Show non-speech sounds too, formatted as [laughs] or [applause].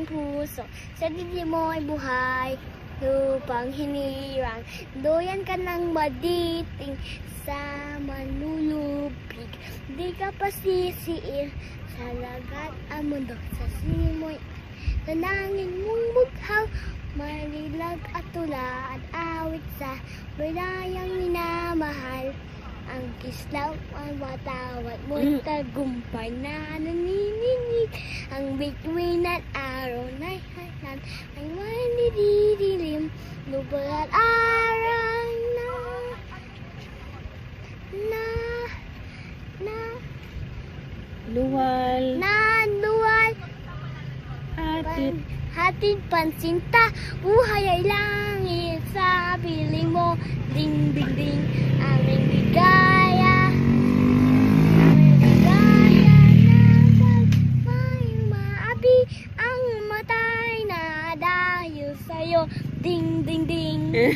ng puso. Sa dibdib mo ay buhay Lupang hinirang. Doyan ka ng maditing Sa manulubig Di ka pasisiin Sa lagat ang mundo. Sa simoy Sa nangin mong bughaw Malilag at tula at awit sa Balayang minamahal. Ang kislaw ang matawat mo tagumpay na nanininig ang bituin at araw na halan ay manididilim lubar araw na na. Na Luwal. nanuwal Hatid. hatid pansinta. Buhay ay langit sa piling mo. Ding ding ding. Aming ligaya aming ding ding ding [laughs]